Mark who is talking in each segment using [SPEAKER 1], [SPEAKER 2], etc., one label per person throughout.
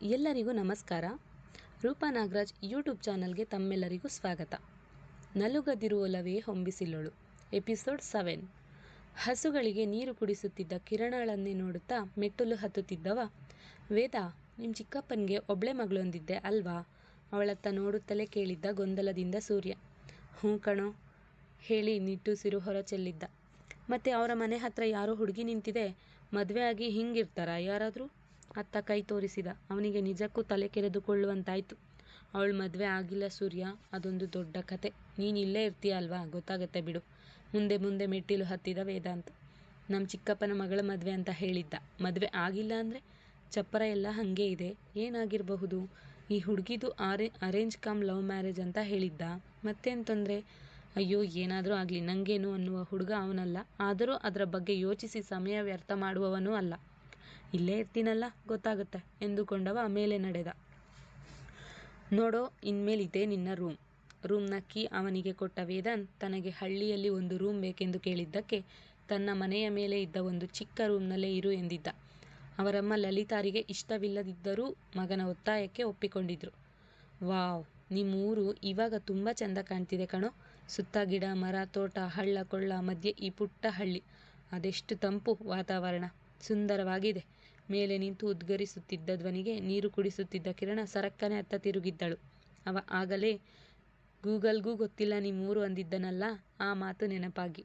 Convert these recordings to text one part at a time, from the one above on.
[SPEAKER 1] ಎಲ್ಲರಿಗೂ ನಮಸ್ಕಾರ. ರೂಪಾ ನಾಗರಾಜ್ ಯೂಟ್ಯೂಬ್ ಚಾನಲ್ಗೆ ತಮ್ಮೆಲ್ಲರಿಗೂ ಸ್ವಾಗತ. ನಲುಗದಿರುವಲವೇ ಹೊಂಬಿಸಿಲ್ಲೊಳು ಎಪಿಸೋಡ್ ಸೆವೆನ್. ಹಸುಗಳಿಗೆ ನೀರು ಕುಡಿಸುತ್ತಿದ್ದ ಕಿರಣಗಳನ್ನೇ ನೋಡುತ್ತಾ ಮೆಟ್ಟಲು ಹತ್ತುತ್ತಿದ್ದವ. ವೇದ ನಿಮ್ಮ ಚಿಕ್ಕಪ್ಪನಿಗೆ ಒಬ್ಳೆ ಮಗಳೊಂದಿದ್ದೆ ಅಲ್ವಾ? ಅವಳತ್ತ ನೋಡುತ್ತಲೇ ಕೇಳಿದ್ದ ಗೊಂದಲದಿಂದ ಸೂರ್ಯ. ಹ್ಞೂ ಕಣೋ, ಹೇಳಿ ನಿಟ್ಟುಸಿರು ಹೊರಚೆಲ್ಲಿದ್ದ. ಮತ್ತೆ ಅವರ ಮನೆ ಹತ್ರ ಯಾರೋ ಹುಡುಗಿ ನಿಂತಿದೆ. ಮದುವೆ ಆಗಿ ಹಿಂಗಿರ್ತಾರಾ ಯಾರಾದರೂ? ಅತ್ತ ಕೈ ತೋರಿಸಿದ. ಅವನಿಗೆ ನಿಜಕ್ಕೂ ತಲೆ ಕೆರೆದುಕೊಳ್ಳುವಂತಾಯ್ತು. ಅವಳು ಮದುವೆ ಆಗಿಲ್ಲ ಸೂರ್ಯ. ಅದೊಂದು ದೊಡ್ಡ ಕತೆ. ನೀನು ಇಲ್ಲೇ ಇರ್ತೀಯ ಅಲ್ವಾ ಗೊತ್ತಾಗತ್ತೆ ಬಿಡು. ಮುಂದೆ ಮುಂದೆ ಮೆಟ್ಟಿಲು ಹತ್ತಿದ ವೇದಾಂತ. ನಮ್ಮ ಚಿಕ್ಕಪ್ಪನ ಮಗಳ ಮದುವೆ ಅಂತ ಹೇಳಿದ್ದ. ಮದುವೆ ಆಗಿಲ್ಲ ಅಂದರೆ ಚಪ್ಪರ ಎಲ್ಲ ಹಾಗೆ ಇದೆ. ಏನಾಗಿರಬಹುದು? ಈ ಹುಡುಗಿದು ಆರೆ ಅರೇಂಜ್ ಕಮ್ ಲವ್ ಮ್ಯಾರೇಜ್ ಅಂತ ಹೇಳಿದ್ದ. ಮತ್ತೇನು ತೊಂದರೆ? ಅಯ್ಯೋ, ಏನಾದರೂ ಆಗಲಿ. ನಂಗೇನು ಅನ್ನುವ ಹುಡುಗ ಅವನಲ್ಲ. ಆದರೂ ಅದರ ಬಗ್ಗೆ ಯೋಚಿಸಿ ಸಮಯ ವ್ಯರ್ಥ ಮಾಡುವವನೂ ಅಲ್ಲ. ಇಲ್ಲೇ ಇರ್ತೀನಲ್ಲ? ಗೊತ್ತಾಗುತ್ತೆ. ಎಂದುಕೊಂಡವ ಮೇಲೆ ನಡೆದ. ನೋಡೋ, ಇನ್ಮೇಲಿದೆ ನಿನ್ನ ರೂಮ್. ರೂಮ್ನ ಕೀ ಅವನಿಗೆ ಕೊಟ್ಟ ವೇದಾಂತ್ ತನಗೆ ಹಳ್ಳಿಯಲ್ಲಿ ಒಂದು ರೂಮ್ ಬೇಕೆಂದು ಕೇಳಿದ್ದಕ್ಕೆ ತನ್ನ ಮನೆಯ ಮೇಲೆ ಇದ್ದ ಒಂದು ಚಿಕ್ಕ ರೂಮ್ನಲ್ಲೇ ಇರು ಎಂದಿದ್ದ. ಅವರಮ್ಮ ಲಲಿತಾರಿಗೆ ಇಷ್ಟವಿಲ್ಲದಿದ್ದರೂ ಮಗನ ಒತ್ತಾಯಕ್ಕೆ ಒಪ್ಪಿಕೊಂಡಿದ್ರು. ವಾವ್, ನಿಮ್ಮೂರು ಇವಾಗ ತುಂಬ ಚೆಂದ ಕಾಣ್ತಿದೆ ಕಣೋ. ಸುತ್ತ ಗಿಡ, ಮರ, ತೋಟ, ಹಳ್ಳ, ಕೊಳ್ಳ ಮಧ್ಯೆ ಈ ಪುಟ್ಟ ಹಳ್ಳಿ. ಅದೆಷ್ಟು ತಂಪು ವಾತಾವರಣ. ಸುಂದರವಾಗಿದೆ. ಮೇಲೆ ನಿಂತು ಉದ್ಗರಿಸುತ್ತಿದ್ದ ಧ್ವನಿಗೆ ನೀರು ಕುಡಿಸುತ್ತಿದ್ದ ಕಿರಣ ಸರಕ್ಕನೆ ಅತ್ತ ತಿರುಗಿದ್ದಳು. ಅವ ಆಗಲೇ, ಗೂಗಲ್ಗೂ ಗೊತ್ತಿಲ್ಲ ನಿಮ್ಮೂರು ಅಂದಿದ್ದನಲ್ಲ, ಆ ಮಾತು ನೆನಪಾಗಿ.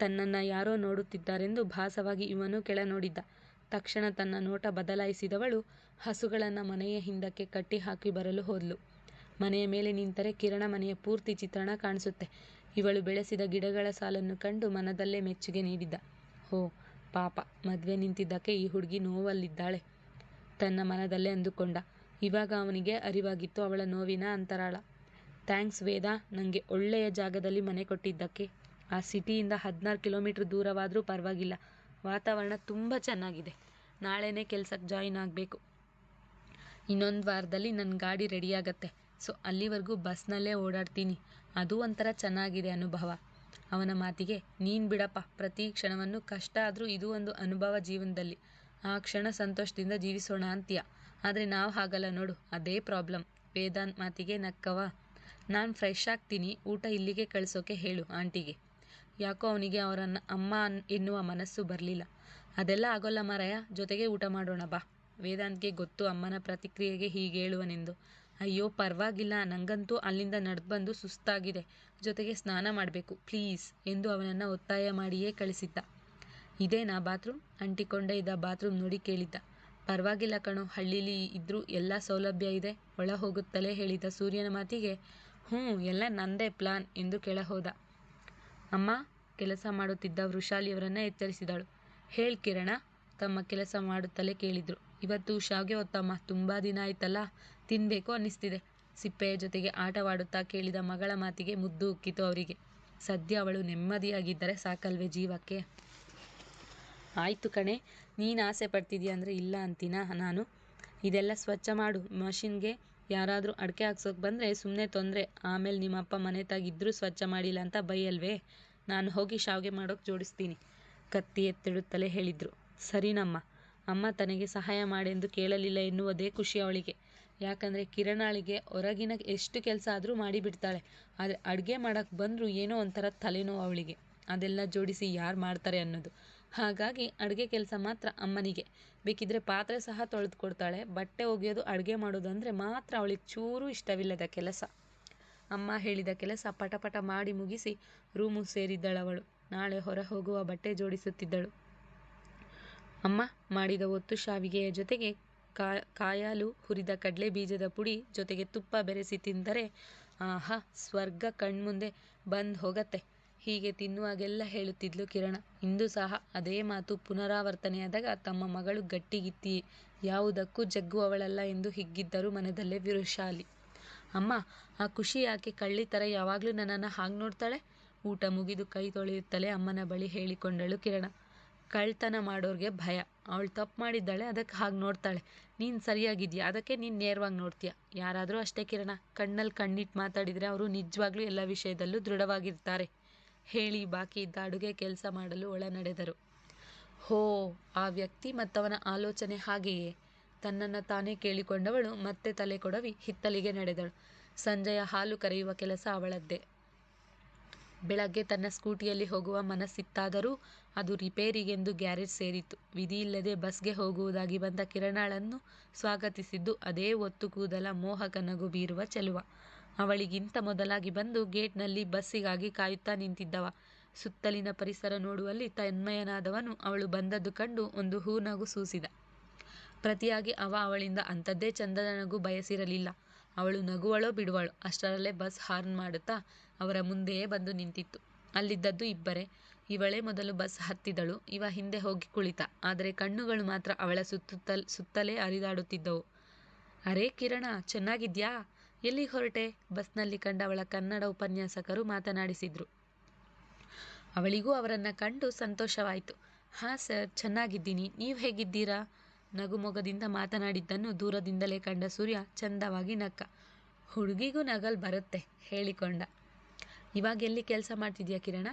[SPEAKER 1] ತನ್ನನ್ನು ಯಾರೋ ನೋಡುತ್ತಿದ್ದಾರೆಂದು ಭಾಸವಾಗಿ ಇವನು ಕೆಳ ನೋಡಿದ್ದ ತಕ್ಷಣ ತನ್ನ ನೋಟ ಬದಲಾಯಿಸಿದವಳು ಹಸುಗಳನ್ನು ಮನೆಯ ಹಿಂದಕ್ಕೆ ಕಟ್ಟಿ ಹಾಕಿ ಬರಲು ಹೋದ್ಲು. ಮನೆಯ ಮೇಲೆ ನಿಂತರೆ ಕಿರಣ ಮನೆಯ ಪೂರ್ತಿ ಚಿತ್ರಣ ಕಾಣಿಸುತ್ತೆ. ಇವಳು ಬೆಳೆಸಿದ ಗಿಡಗಳ ಸಾಲನ್ನು ಕಂಡು ಮನದಲ್ಲೇ ಮೆಚ್ಚುಗೆ ನೀಡಿದ್ದ. ಹೋ ಪಾಪ. ಮದುವೆ ನಿಂತಿದ್ದಕ್ಕೆ ಈ ಹುಡುಗಿ ನೋವಲ್ಲಿದ್ದಾಳೆ. ತನ್ನ ಮನದಲ್ಲೇ ಅಂದುಕೊಂಡ. ಇವಾಗ ಅವನಿಗೆ ಅರಿವಾಗಿತ್ತು ಅವಳ ನೋವಿನ ಅಂತರಾಳ. ಥ್ಯಾಂಕ್ಸ್ ವೇದ ನನಗೆ ಒಳ್ಳೆಯ ಜಾಗದಲ್ಲಿ ಮನೆ ಕೊಟ್ಟಿದ್ದಕ್ಕೆ. ಆ ಸಿಟಿಯಿಂದ ಹದಿನಾರು ಕಿಲೋಮೀಟ್ರ್ ದೂರವಾದರೂ ಪರವಾಗಿಲ್ಲ. ವಾತಾವರಣ ತುಂಬ ಚೆನ್ನಾಗಿದೆ. ನಾಳೆನೇ ಕೆಲಸಕ್ಕೆ ಜಾಯಿನ್ ಆಗಬೇಕು. ಇನ್ನೊಂದು ವಾರದಲ್ಲಿ ನನ್ನ ಗಾಡಿ ರೆಡಿಯಾಗತ್ತೆ ಸೊ, ಅಲ್ಲಿವರೆಗೂ ಬಸ್ನಲ್ಲೇ ಓಡಾಡ್ತೀನಿ. ಅದು ಒಂಥರ ಚೆನ್ನಾಗಿದೆ ಅನುಭವ. ಅವನ ಮಾತಿಗೆ, "ನೀನ್ ಬಿಡಪ್ಪ, ಪ್ರತಿ ಕ್ಷಣವನ್ನು ಕಷ್ಟ ಆದ್ರೂ ಇದು ಒಂದು ಅನುಭವ ಜೀವನದಲ್ಲಿ. ಆ ಕ್ಷಣ ಸಂತೋಷದಿಂದ ಜೀವಿಸೋಣ ಅಂತೀಯ. ಆದ್ರೆ ನಾವು ಹಾಗಲ್ಲ ನೋಡು, ಅದೇ ಪ್ರಾಬ್ಲಮ್. ವೇದಾಂತ್ ಮಾತಿಗೆ ನಕ್ಕವ ನಾನು ಫ್ರೆಶ್ ಆಗ್ತೀನಿ, ಊಟ ಇಲ್ಲಿಗೆ ಕಳ್ಸೋಕೆ ಹೇಳು ಆಂಟಿಗೆ. ಯಾಕೋ ಅವನಿಗೆ ಅವರನ್ನ ಅಮ್ಮ ಎನ್ನುವ ಮನಸ್ಸು ಬರಲಿಲ್ಲ. ಅದೆಲ್ಲ ಆಗೋಲ್ಲ ಮಾರಾಯ, ಜೊತೆಗೆ ಊಟ ಮಾಡೋಣ ಬಾ. ವೇದಾಂತ್ಗೆ ಗೊತ್ತು ಅಮ್ಮನ ಪ್ರತಿಕ್ರಿಯೆಗೆ ಹೀಗೆ ಹೇಳುವನೆಂದು. ಅಯ್ಯೋ, ಪರವಾಗಿಲ್ಲ. ನಂಗಂತೂ ಅಲ್ಲಿಂದ ನಡೆದು ಬಂದು ಸುಸ್ತಾಗಿದೆ. ಜೊತೆಗೆ ಸ್ನಾನ ಮಾಡಬೇಕು. ಪ್ಲೀಸ್, ಎಂದು ಅವನನ್ನು ಒತ್ತಾಯ ಮಾಡಿಯೇ ಕಳಿಸಿದ್ದ. ಇದೇನಾ ಬಾತ್ರೂಮ್? ಅಂಟಿಕೊಂಡೇ ಇದ್ದ ಬಾತ್ರೂಮ್ ನೋಡಿ ಕೇಳಿದ್ದ. ಪರವಾಗಿಲ್ಲ ಕಣೋ, ಹಳ್ಳಿಲಿ ಇದ್ರೂ ಎಲ್ಲ ಸೌಲಭ್ಯ ಇದೆ. ಒಳ ಹೋಗುತ್ತಲೇ ಹೇಳಿದ ಸೂರ್ಯನ ಮಾತಿಗೆ, ಹ್ಞೂ, ಎಲ್ಲ ನಂದೇ ಪ್ಲಾನ್ ಎಂದು ಕೆಳ ಹೋದ. ಅಮ್ಮ, ಕೆಲಸ ಮಾಡುತ್ತಿದ್ದ ವೃಷಾಲಿಯವರನ್ನ ಎಚ್ಚರಿಸಿದಳು. ಹೇಳ್ ಕಿರಣ, ತಮ್ಮ ಕೆಲಸ ಮಾಡುತ್ತಲೇ ಕೇಳಿದ್ರು. ಇವತ್ತು ಶಾವ್ಗೆ ಹೊತ್ತಮ್ಮ, ತುಂಬ ದಿನ ಆಯ್ತಲ್ಲ ತಿನ್ನಬೇಕು ಅನ್ನಿಸ್ತಿದೆ. ಸಿಪ್ಪೆಯ ಜೊತೆಗೆ ಆಟವಾಡುತ್ತಾ ಕೇಳಿದ ಮಗಳ ಮಾತಿಗೆ ಮುದ್ದು ಉಕ್ಕಿತು ಅವರಿಗೆ. ಸದ್ಯ ಅವಳು ನೆಮ್ಮದಿಯಾಗಿದ್ದರೆ ಸಾಕಲ್ವೇ ಜೀವಕ್ಕೆ? ಆಯಿತು ಕಣೆ, ನೀನು ಆಸೆ ಪಡ್ತಿದ್ಯಾ ಅಂದರೆ ಇಲ್ಲ ಅಂತೀನಾ ನಾನು? ಇದೆಲ್ಲ ಸ್ವಚ್ಛ ಮಾಡು. ಮಷಿನ್ಗೆ ಯಾರಾದರೂ ಅಡಿಕೆ ಹಾಕ್ಸೋಕೆ ಬಂದರೆ ಸುಮ್ಮನೆ ತೊಂದರೆ. ಆಮೇಲೆ ನಿಮ್ಮಪ್ಪ ಮನೆ ತಾಗಿದ್ದರೂ ಸ್ವಚ್ಛ ಮಾಡಿಲ್ಲ ಅಂತ ಬೈಯಲ್ವೇ? ನಾನು ಹೋಗಿ ಶಾವ್ಗೆ ಮಾಡೋಕ್ಕೆ ಜೋಡಿಸ್ತೀನಿ, ಕತ್ತಿ ಎತ್ತಿಡುತ್ತಲೇ ಹೇಳಿದರು. ಸರಿನಮ್ಮ, ಅಮ್ಮ ತನಗೆ ಸಹಾಯ ಮಾಡೆಂದು ಕೇಳಲಿಲ್ಲ ಎನ್ನುವುದೇ ಖುಷಿ ಅವಳಿಗೆ. ಯಾಕಂದರೆ ಕಿರಣಾಳಿಗೆ ಹೊರಗಿನ ಎಷ್ಟು ಕೆಲಸ ಆದರೂ ಮಾಡಿಬಿಡ್ತಾಳೆ. ಆದರೆ ಅಡುಗೆ ಮಾಡಕ್ಕೆ ಬಂದರೂ ಏನೋ ಒಂಥರ ತಲೆನೋವು ಅವಳಿಗೆ. ಅದೆಲ್ಲ ಜೋಡಿಸಿ ಯಾರು ಮಾಡ್ತಾರೆ ಅನ್ನೋದು. ಹಾಗಾಗಿ ಅಡುಗೆ ಕೆಲಸ ಮಾತ್ರ ಅಮ್ಮನಿಗೆ. ಬೇಕಿದ್ರೆ ಪಾತ್ರೆ ಸಹ ತೊಳೆದು ಕೊಡ್ತಾಳೆ ಬಟ್ಟೆ ಒಗೆಯೋದು, ಅಡುಗೆ ಮಾಡೋದು ಅಂದರೆ ಮಾತ್ರ ಅವಳಿಗೆ ಚೂರು ಇಷ್ಟವಿಲ್ಲದ ಕೆಲಸ. ಅಮ್ಮ ಹೇಳಿದ ಕೆಲಸ ಪಟಪಟ ಮಾಡಿ ಮುಗಿಸಿ ರೂಮು ಸೇರಿದ್ದಳವಳು ನಾಳೆ ಹೊರ ಹೋಗುವ ಬಟ್ಟೆ ಜೋಡಿಸುತ್ತಿದ್ದಳು. ಅಮ್ಮ ಮಾಡಿದ ಒತ್ತು ಶಾವಿಗೆಯ ಜೊತೆಗೆ ಕಾಯಾಲು ಹುರಿದ ಕಡಲೆ ಬೀಜದ ಪುಡಿ ಜೊತೆಗೆ ತುಪ್ಪ ಬೆರೆಸಿ ತಿಂದರೆ, ಆಹಾ, ಸ್ವರ್ಗ ಕಣ್ಮುಂದೆ ಬಂದು ಹೋಗತ್ತೆ. ಹೀಗೆ ತಿನ್ನುವಾಗೆಲ್ಲ ಹೇಳುತ್ತಿದ್ಲು ಕಿರಣ. ಇಂದು ಸಹ ಅದೇ ಮಾತು ಪುನರಾವರ್ತನೆಯಾದಾಗ ತಮ್ಮ ಮಗಳು ಗಟ್ಟಿಗಿತ್ತಿ, ಯಾವುದಕ್ಕೂ ಜಗ್ಗುವವಳಲ್ಲ ಎಂದು ಹಿಗ್ಗಿದ್ದರು ಮನದಲ್ಲೇ ವಿರುಶಾಲಿ ಅಮ್ಮ, ಆ ಖುಷಿ ಯಾಕೆ ಕಳ್ಳಿ ಥರ ಯಾವಾಗಲೂ ನನ್ನನ್ನು ಹಾಗೆ ನೋಡ್ತಾಳೆ ಊಟ ಮುಗಿದು ಕೈ ತೊಳೆಯುತ್ತಲೇ ಅಮ್ಮನ ಬಳಿ ಹೇಳಿಕೊಂಡಳು ಕಿರಣ. ಕಳ್ತನ ಮಾಡೋರಿಗೆ ಭಯ. ಅವಳು ತಪ್ಪು ಮಾಡಿದ್ದಾಳೆ, ಅದಕ್ಕೆ ಹಾಗೆ ನೋಡ್ತಾಳೆ. ನೀನು ಸರಿಯಾಗಿದ್ಯಾ? ಅದಕ್ಕೆ ನೀನು ನೇರವಾಗಿ ನೋಡ್ತೀಯ? ಯಾರಾದರೂ ಅಷ್ಟೇ ಕಿರಣ. ಕಣ್ಣಲ್ಲಿ ಕಣ್ಣಿಟ್ಟು ಮಾತಾಡಿದರೆ ಅವರು ನಿಜವಾಗ್ಲೂ ಎಲ್ಲ ವಿಷಯದಲ್ಲೂ ದೃಢವಾಗಿರ್ತಾರೆ. ಹೇಳಿ, ಬಾಕಿ ಇದ್ದ ಅಡುಗೆ ಕೆಲಸ ಮಾಡಲು ಒಳ ನಡೆದರು. ಹೋ, ಆ ವ್ಯಕ್ತಿ ಮತ್ತವನ ಆಲೋಚನೆ ಹಾಗೆಯೇ? ತನ್ನನ್ನು ತಾನೇ ಕೇಳಿಕೊಂಡವಳು ಮತ್ತೆ ತಲೆ ಕೊಡವಿ, ಹಿತ್ತಲಿಗೆ ನಡೆದಳು. ಸಂಜೆಯ ಹಾಲು ಕರೆಯುವ ಕೆಲಸ ಅವಳದ್ದೇ. ಬೆಳಗ್ಗೆ ತನ್ನ ಸ್ಕೂಟಿಯಲ್ಲಿ ಹೋಗುವ ಮನಸ್ಸಿತ್ತಾದರೂ ಅದು ರಿಪೇರಿಗೆಂದು ಗ್ಯಾರೇಜ್ ಸೇರಿತ್ತು. ವಿಧಿಯಿಲ್ಲದೆ ಬಸ್ಗೆ ಹೋಗುವುದಾಗಿ ಬಂದ ಕಿರಣಳನ್ನು ಸ್ವಾಗತಿಸಿದ್ದು ಅದೇ ಒತ್ತು ಕೂದಲ ಮೋಹಕ ನಗು ಬೀರುವ ಚೆಲುವ. ಅವಳಿಗಿಂತ ಮೊದಲಾಗಿ ಬಂದು ಗೇಟ್ನಲ್ಲಿ ಬಸ್ಸಿಗಾಗಿ ಕಾಯುತ್ತಾ ನಿಂತಿದ್ದವ. ಸುತ್ತಲಿನ ಪರಿಸರ ನೋಡುವಲ್ಲಿ ತನ್ಮಯನಾದವನು ಅವಳು ಬಂದದ್ದು ಕಂಡು ಒಂದು ಹೂ ನಗು ಸೂಸಿದ. ಪ್ರತಿಯಾಗಿ ಅವ ಅವಳಿಂದ ಅಂಥದ್ದೇ ಚಂದದ ನಗು ಬಯಸಿರಲಿಲ್ಲ. ಅವಳು ನಗುವಳೋ ಬಿಡುವಳೋ ಅಷ್ಟರಲ್ಲೇ ಬಸ್ ಹಾರ್ನ್ ಮಾಡುತ್ತಾ ಅವರ ಮುಂದೆಯೇ ಬಂದು ನಿಂತಿತ್ತು. ಅಲ್ಲಿದ್ದದ್ದು ಇಬ್ಬರೇ. ಇವಳೇ ಮೊದಲು ಬಸ್ ಹತ್ತಿದಳು. ಇವ ಹಿಂದೆ ಹೋಗಿ ಕುಳಿತ. ಆದರೆ ಕಣ್ಣುಗಳು ಮಾತ್ರ ಅವಳ ಸುತ್ತುತ್ತಲ್, ಸುತ್ತಲೇ ಹರಿದಾಡುತ್ತಿದ್ದವು. ಅರೇ ಕಿರಣ, ಚೆನ್ನಾಗಿದ್ಯಾ? ಎಲ್ಲಿ ಹೊರಟೆ? ಬಸ್ನಲ್ಲಿ ಕಂಡ ಅವಳ ಕನ್ನಡ ಉಪನ್ಯಾಸಕರು ಮಾತನಾಡಿಸಿದ್ರು. ಅವಳಿಗೂ ಅವರನ್ನು ಕಂಡು ಸಂತೋಷವಾಯಿತು. ಹಾಂ ಸರ್, ಚೆನ್ನಾಗಿದ್ದೀನಿ. ನೀವು ಹೇಗಿದ್ದೀರಾ? ನಗುಮೊಗದಿಂದ ಮಾತನಾಡಿದ್ದನ್ನು ದೂರದಿಂದಲೇ ಕಂಡ ಸೂರ್ಯ ಚಂದವಾಗಿ ನಕ್ಕ. ಹುಡುಗಿಗೂ ನಗಲ್ ಬರುತ್ತೆ, ಹೇಳಿಕೊಂಡ. ಇವಾಗ ಎಲ್ಲಿ ಕೆಲಸ ಮಾಡ್ತಿದ್ಯಾ ಕಿರಣ?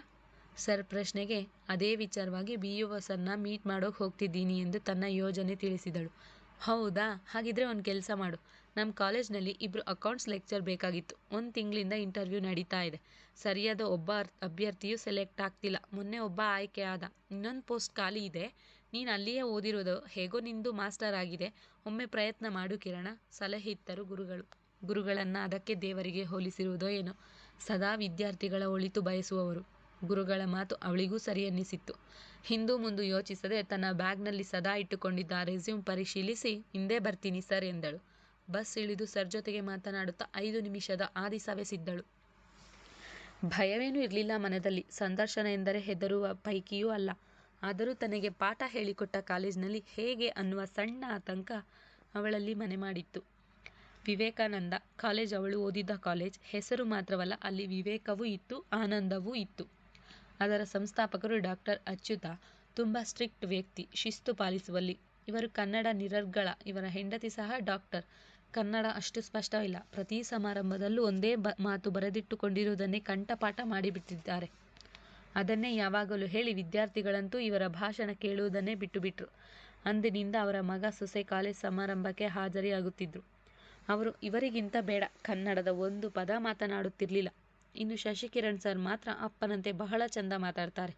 [SPEAKER 1] ಸರ್, ಪ್ರಶ್ನೆಗೆ ಅದೇ ವಿಚಾರವಾಗಿ ಬಿ ಯು ಸರ್ನ ಮೀಟ್ ಮಾಡೋಕೆ ಹೋಗ್ತಿದ್ದೀನಿ ಎಂದು ತನ್ನ ಯೋಜನೆ ತಿಳಿಸಿದಳು. ಹೌದಾ? ಹಾಗಿದ್ರೆ ಒಂದು ಕೆಲಸ ಮಾಡು. ನಮ್ಮ ಕಾಲೇಜ್ನಲ್ಲಿ ಇಬ್ಬರು ಅಕೌಂಟ್ಸ್ ಲೆಕ್ಚರ್ ಬೇಕಾಗಿತ್ತು. ಒಂದು ತಿಂಗಳಿಂದ ಇಂಟರ್ವ್ಯೂ ನಡೀತಾ ಇದೆ. ಸರಿಯಾದ ಒಬ್ಬ ಅಭ್ಯರ್ಥಿಯು ಸೆಲೆಕ್ಟ್ ಆಗ್ತಿಲ್ಲ. ಮೊನ್ನೆ ಒಬ್ಬ ಆಯ್ಕೆ ಆದ. ಇನ್ನೊಂದು ಪೋಸ್ಟ್ ಖಾಲಿ ಇದೆ. ನೀನು ಅಲ್ಲಿಯೇ ಓದಿರೋದು. ಹೇಗೋ ನಿಂದು ಮಾಸ್ಟರ್ ಆಗಿದೆ. ಒಮ್ಮೆ ಪ್ರಯತ್ನ ಮಾಡು ಕಿರಣ. ಸಲಹೆ ಇತ್ತರು ಗುರುಗಳು. ಗುರುಗಳನ್ನು ಅದಕ್ಕೆ ದೇವರಿಗೆ ಹೋಲಿಸಿರುವುದೋ ಏನೋ. ಸದಾ ವಿದ್ಯಾರ್ಥಿಗಳ ಒಳಿತು ಬಯಸುವವರು. ಗುರುಗಳ ಮಾತು ಅವಳಿಗೂ ಸರಿ ಅನ್ನಿಸಿತ್ತು ಹಿಂದೂ ಮುಂದೂ ಯೋಚಿಸದೆ ತನ್ನ ಬ್ಯಾಗ್ನಲ್ಲಿ ಸದಾ ಇಟ್ಟುಕೊಂಡಿದ್ದ ರೆಸ್ಯೂಮ್ ಪರಿಶೀಲಿಸಿ, ಹಿಂದೆ ಬರ್ತೀನಿ ಸರ್ ಎಂದಳು. ಬಸ್ ಇಳಿದು ಸರ್ ಜೊತೆಗೆ ಮಾತನಾಡುತ್ತಾ ಐದು ನಿಮಿಷದ ಆದಿ ಸವೆಸಿದ್ದಳು ಭಯವೇನೂ ಇರಲಿಲ್ಲ ಮನದಲ್ಲಿ. ಸಂದರ್ಶನ ಎಂದರೆ ಹೆದರುವ ಪೈಕಿಯೂ ಅಲ್ಲ. ಆದರೂ ತನಗೆ ಪಾಠ ಹೇಳಿಕೊಟ್ಟ ಕಾಲೇಜಿನಲ್ಲಿ ಹೇಗೆ ಅನ್ನುವ ಸಣ್ಣ ಆತಂಕ ಅವಳಲ್ಲಿ ಮನೆ ಮಾಡಿತ್ತು. ವಿವೇಕಾನಂದ ಕಾಲೇಜ್ ಅವಳು ಓದಿದ್ದ ಕಾಲೇಜ್. ಹೆಸರು ಮಾತ್ರವಲ್ಲ, ಅಲ್ಲಿ ವಿವೇಕವೂ ಇತ್ತು, ಆನಂದವೂ ಇತ್ತು. ಅದರ ಸಂಸ್ಥಾಪಕರು ಡಾಕ್ಟರ್ ಅಚ್ಯುತ, ತುಂಬ ಸ್ಟ್ರಿಕ್ಟ್ ವ್ಯಕ್ತಿ, ಶಿಸ್ತು ಪಾಲಿಸುವಲ್ಲಿ. ಇವರು ಕನ್ನಡ ನಿರರ್ಗಳ, ಇವರ ಹೆಂಡತಿ ಸಹ ಡಾಕ್ಟರ್ ಕನ್ನಡ ಅಷ್ಟು ಸ್ಪಷ್ಟವಿಲ್ಲ. ಪ್ರತಿ ಸಮಾರಂಭದಲ್ಲೂ ಒಂದೇ ಬ, ಮಾತು ಬರೆದಿಟ್ಟುಕೊಂಡಿರುವುದನ್ನೇ ಕಂಠಪಾಠ ಮಾಡಿಬಿಟ್ಟಿದ್ದಾರೆ. ಅದನ್ನೇ ಯಾವಾಗಲೂ ಹೇಳಿ ವಿದ್ಯಾರ್ಥಿಗಳಂತೂ ಇವರ ಭಾಷಣ ಕೇಳುವುದನ್ನೇ ಬಿಟ್ಟುಬಿಟ್ರು. ಅಂದಿನಿಂದ ಅವರ ಮಗ ಸೊಸೆ ಕಾಲೇಜ್ ಸಮಾರಂಭಕ್ಕೆ ಹಾಜರಿಯಾಗುತ್ತಿದ್ದರು ಅವರು, ಇವರಿಗಿಂತ ಬೇಡ. ಕನ್ನಡದ ಒಂದು ಪದ ಮಾತನಾಡುತ್ತಿರಲಿಲ್ಲ. ಇನ್ನು ಶಶಿಕಿರಣ್ ಸರ್ ಮಾತ್ರ ಅಪ್ಪನಂತೆ ಬಹಳ ಚಂದ ಮಾತಾಡ್ತಾರೆ.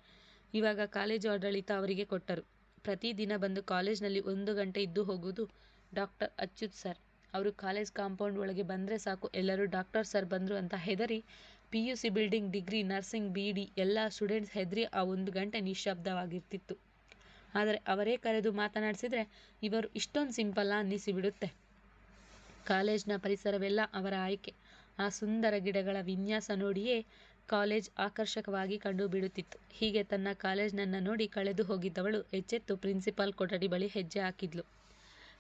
[SPEAKER 1] ಇವಾಗ ಕಾಲೇಜು ಆಡಳಿತ ಅವರಿಗೆ ಕೊಟ್ಟರು. ಪ್ರತಿದಿನ ಬಂದು ಕಾಲೇಜ್ನಲ್ಲಿ ಒಂದು ಗಂಟೆ ಇದ್ದು ಹೋಗುವುದು ಡಾಕ್ಟರ್ ಅಚ್ಯುತ್ ಸರ್. ಅವರು ಕಾಲೇಜ್ ಕಾಂಪೌಂಡ್ ಒಳಗೆ ಬಂದರೆ ಸಾಕು. ಎಲ್ಲರೂ ಡಾಕ್ಟರ್ ಸರ್ ಬಂದರು ಅಂತ ಹೆದರಿ P U C building degree, nursing, B D ಎಲ್ಲ ಸ್ಟೂಡೆಂಟ್ಸ್ ಹೆದರಿ ಆ ಒಂದು ಗಂಟೆ ನಿಶ್ಶಬ್ದವಾಗಿರ್ತಿತ್ತು. ಆದರೆ ಅವರೇ ಕರೆದು ಮಾತನಾಡಿಸಿದರೆ ಇವರು ಇಷ್ಟೊಂದು ಸಿಂಪಲ್ಲ ಅನ್ನಿಸಿಬಿಡುತ್ತೆ. ಕಾಲೇಜ್ನ ಪರಿಸರವೆಲ್ಲ ಅವರ ಆಯ್ಕೆ. ಆ ಸುಂದರ ಗಿಡಗಳ ವಿನ್ಯಾಸ ನೋಡಿಯೇ ಕಾಲೇಜ್ ಆಕರ್ಷಕವಾಗಿ ಕಂಡು ಬಿಡುತ್ತಿತ್ತು ಹೀಗೆ ತನ್ನ ಕಾಲೇಜ್ನನ್ನು ನೋಡಿ ಕಳೆದು ಹೋಗಿದ್ದವಳು ಎಚ್ಚೆತ್ತು ಪ್ರಿನ್ಸಿಪಾಲ್ ಕೊಠಡಿ ಬಳಿ ಹೆಜ್ಜೆ ಹಾಕಿದ್ಲು.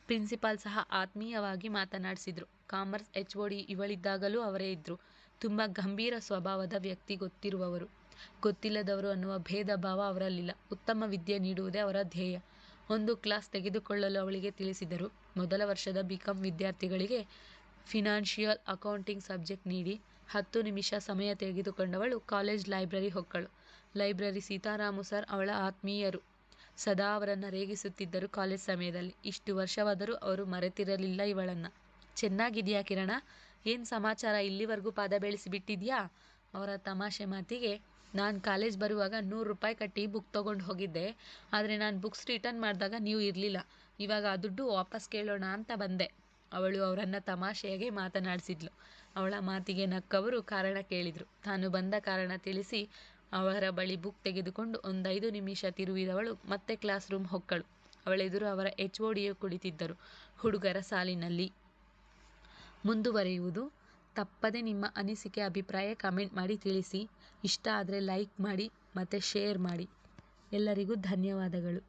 [SPEAKER 1] ಪ್ರಿನ್ಸಿಪಾಲ್ ಸಹ ಆತ್ಮೀಯವಾಗಿ ಮಾತನಾಡಿಸಿದ್ರು. ಕಾಮರ್ಸ್, ಎಚ್ ಒ ಡಿ ಇವಳಿದ್ದಾಗಲೂ ಅವರೇ ಇದ್ದರು ತುಂಬ ಗಂಭೀರ ಸ್ವಭಾವದ ವ್ಯಕ್ತಿ ಗೊತ್ತಿರುವವರು. ಗೊತ್ತಿಲ್ಲದವರು ಅನ್ನುವ ಭೇದ ಭಾವ ಅವರಲ್ಲಿಲ್ಲ. ಉತ್ತಮ ವಿದ್ಯೆ ನೀಡುವುದೇ ಅವರ ಧ್ಯೇಯ. ಒಂದು ಕ್ಲಾಸ್ ತೆಗೆದುಕೊಳ್ಳಲು ಅವಳಿಗೆ ತಿಳಿಸಿದರು. ಮೊದಲ ವರ್ಷದ ಬಿಕಾಂ ವಿದ್ಯಾರ್ಥಿಗಳಿಗೆ ಫಿನಾನ್ಷಿಯಲ್ ಅಕೌಂಟಿಂಗ್ ಸಬ್ಜೆಕ್ಟ್ ನೀಡಿ ಹತ್ತು ನಿಮಿಷ ಸಮಯ ತೆಗೆದುಕೊಂಡವಳು ಕಾಲೇಜ್ ಲೈಬ್ರರಿ ಹೊಕ್ಕಳು. ಲೈಬ್ರರಿ ಸೀತಾರಾಮು ಸರ್ ಅವಳ ಆತ್ಮೀಯರು. ಸದಾ ಅವರನ್ನು ರೇಗಿಸುತ್ತಿದ್ದರು ಕಾಲೇಜ್ ಸಮಯದಲ್ಲಿ. ಇಷ್ಟು ವರ್ಷವಾದರೂ ಅವರು ಮರೆತಿರಲಿಲ್ಲ ಇವಳನ್ನು. ಚೆನ್ನಾಗಿದೆಯಾ ಕಿರಣ? ಏನು ಸಮಾಚಾರ ಇಲ್ಲಿವರೆಗೂ ಪಾದ ಬೆಳೆಸಿಬಿಟ್ಟಿದ್ಯಾ? ಅವರ ತಮಾಷೆ ಮಾತಿಗೆ, ನಾನು ಕಾಲೇಜ್ ಬರುವಾಗ ನೂರು ರೂಪಾಯಿ ಕಟ್ಟಿ ಬುಕ್ ತೊಗೊಂಡು ಹೋಗಿದ್ದೆ. ಆದರೆ ನಾನು ಬುಕ್ಸ್ ರಿಟರ್ನ್ ಮಾಡಿದಾಗ ನೀವು ಇರಲಿಲ್ಲ. ಇವಾಗ ಆ ದುಡ್ಡು ವಾಪಸ್ ಕೇಳೋಣ ಅಂತ ಬಂದೆ. ಅವಳು ಅವರನ್ನು ತಮಾಷೆಯಾಗೆ ಮಾತನಾಡಿಸಿದ್ಲು. ಅವಳ ಮಾತಿಗೆ ನಕ್ಕವರು ಕಾರಣ ಕೇಳಿದರು. ತಾನು ಬಂದ ಕಾರಣ ತಿಳಿಸಿ ಅವರ ಬಳಿ ಬುಕ್ ತೆಗೆದುಕೊಂಡು ಒಂದೈದು ನಿಮಿಷ ತಿರುವಿದವಳು ಮತ್ತೆ ಕ್ಲಾಸ್ ರೂಮ್ ಹೊಕ್ಕಳು. ಅವಳೆದುರು ಅವರ ಎಚ್ ಒ ಡಿಯು ಕುಳಿತಿದ್ದರು ಹುಡುಗರ ಸಾಲಿನಲ್ಲಿ. ಮುಂದುವರಿಯುವುದು. ತಪ್ಪದೆ ನಿಮ್ಮ ಅನಿಸಿಕೆ, ಅಭಿಪ್ರಾಯ ಕಮೆಂಟ್ ಮಾಡಿ ತಿಳಿಸಿ. ಇಷ್ಟ ಆದರೆ ಲೈಕ್ ಮಾಡಿ ಮತ್ತು ಶೇರ್ ಮಾಡಿ. ಎಲ್ಲರಿಗೂ ಧನ್ಯವಾದಗಳು.